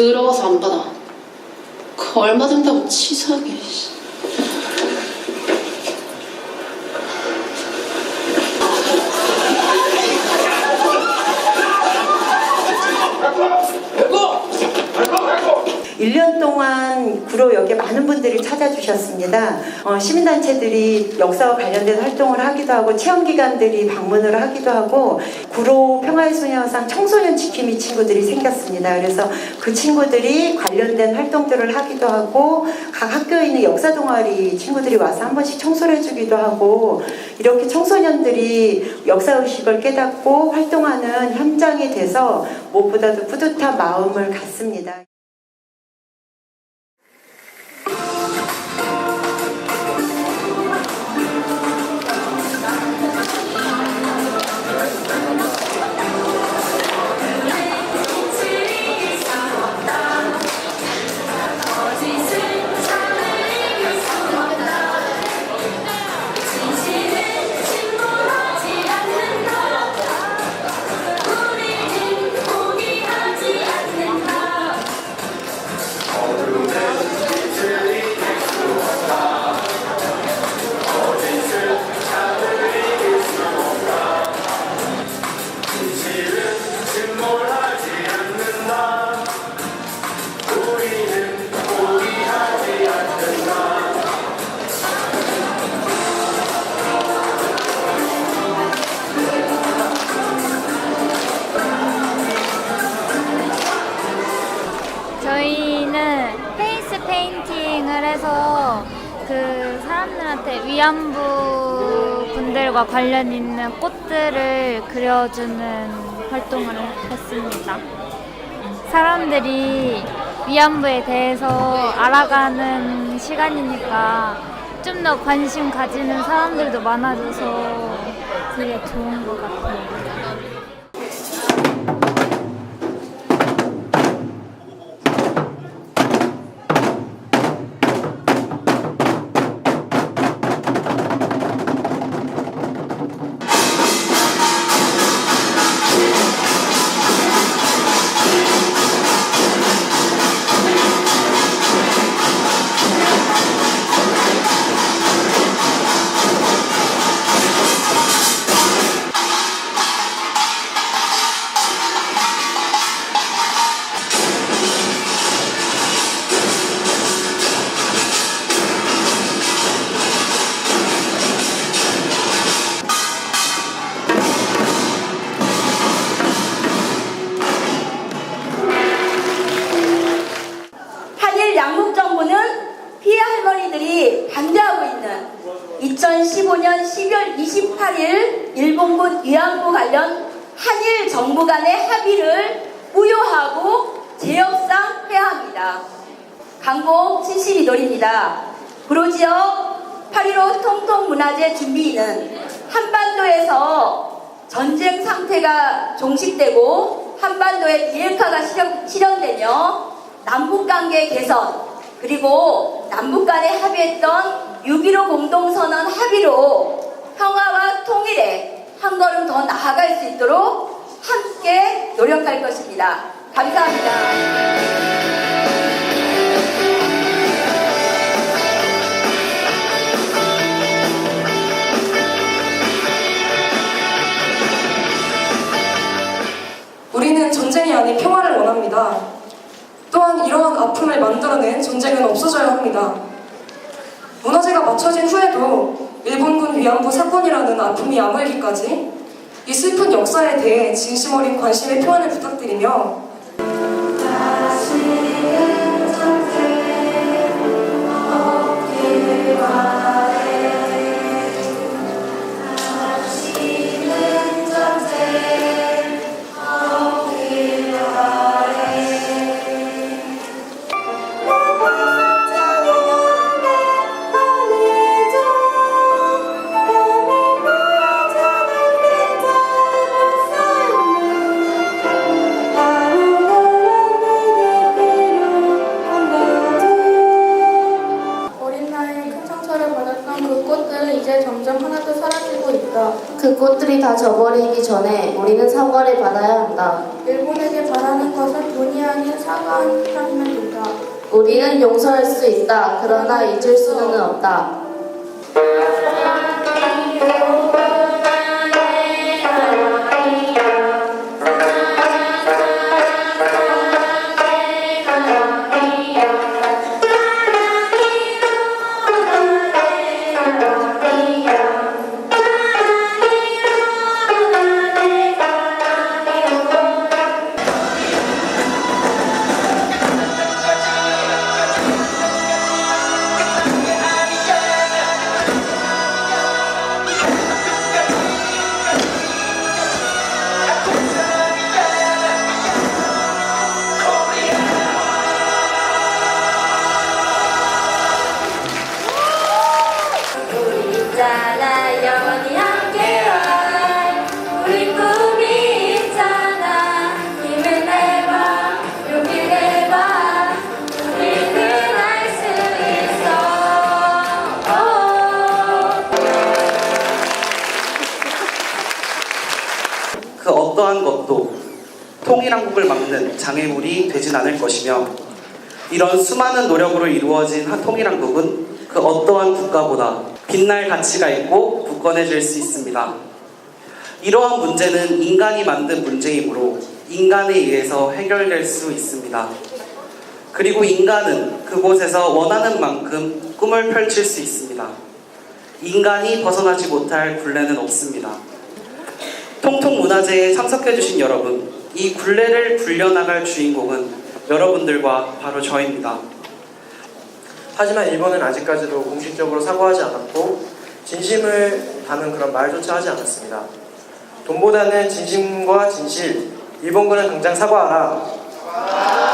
들어가서 안 받아. 그 얼마 된다고 치사하게. 동안 구로역에 많은 분들이 찾아주셨습니다. 어, 시민단체들이 역사와 관련된 활동을 하기도 하고 체험기관들이 방문을 하기도 하고 구로 평화의소녀상 청소년 지킴이 친구들이 생겼습니다. 그래서 그 친구들이 관련된 활동들을 하기도 하고 각 학교에 있는 역사 동아리 친구들이 와서 한 번씩 청소를 해주기도 하고 이렇게 청소년들이 역사의식을 깨닫고 활동하는 현장이 돼서 무엇보다도 뿌듯한 마음을 갖습니다. 페인팅을 해서 그 사람들한테 위안부 분들과 관련 있는 꽃들을 그려주는 활동을 했습니다. 사람들이 위안부에 대해서 알아가는 시간이니까 좀 더 관심 가지는 사람들도 많아져서 되게 좋은 것 같아요. 2015년 12월 28일 일본군 위안부 관련 한일 정부 간의 합의를 무효하고 제역상 회하합니다. 강복 72돌입니다. 구로지역 8.15 통통문화재 준비는 한반도에서 전쟁 상태가 종식되고 한반도의 비핵화가 실현, 실현되며 남북관계 개선 그리고 남북 간에 합의했던 6.15 공동선언 합의로 평화와 통일에 한 걸음 더 나아갈 수 있도록 함께 노력할 것입니다. 감사합니다. 우리는 전쟁이 아닌 평화를 원합니다. 또한 이러한 아픔을 만들어낸 전쟁은 없어져야 합니다. 맞춰진 후에도 일본군 위안부 사건이라는 아픔이 아물기까지 이 슬픈 역사에 대해 진심 어린 관심의 표현을 부탁드리며 점점 하나도 사라지고 있다. 그 꽃들이 다 져버리기 전에 우리는 사과를 받아야 한다. 일본에게 바라는 것은 돈이 아닌 사과 한 장이면 된다. 우리는 용서할 수 있다. 그러나 잊을 수는 없다. 어떠한 것도 통일한국을 막는 장애물이 되진 않을 것이며 이런 수많은 노력으로 이루어진 한 통일한국은 그 어떠한 국가보다 빛날 가치가 있고 굳건해질 수 있습니다. 이러한 문제는 인간이 만든 문제이므로 인간에 의해서 해결될 수 있습니다. 그리고 인간은 그곳에서 원하는 만큼 꿈을 펼칠 수 있습니다. 인간이 벗어나지 못할 굴레는 없습니다. 통통문화제에 참석해주신 여러분, 이 굴레를 굴려나갈 주인공은 여러분들과 바로 저입니다. 하지만 일본은 아직까지도 공식적으로 사과하지 않았고 진심을 담은 그런 말조차 하지 않았습니다. 돈보다는 진심과 진실, 일본군은 당장 사과하라.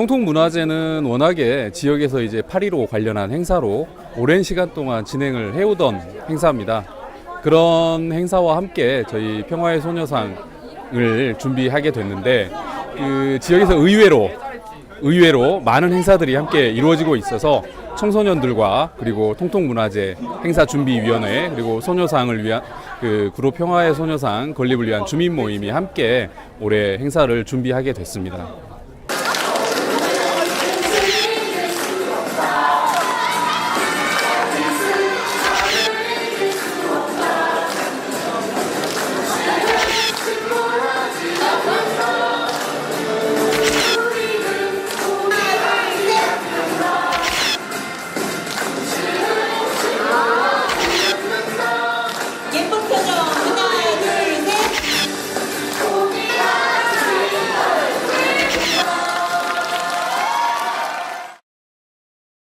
통통문화제는 워낙에 지역에서 이제 8.15 관련한 행사로 오랜 시간 동안 진행을 해오던 행사입니다. 그런 행사와 함께 저희 평화의 소녀상을 준비하게 됐는데 그 지역에서 의외로 의외로 많은 행사들이 함께 이루어지고 있어서 청소년들과 그리고 통통문화제 행사준비위원회 그리고 소녀상을 위한 그 그룹 평화의 소녀상 건립을 위한 주민 모임이 함께 올해 행사를 준비하게 됐습니다.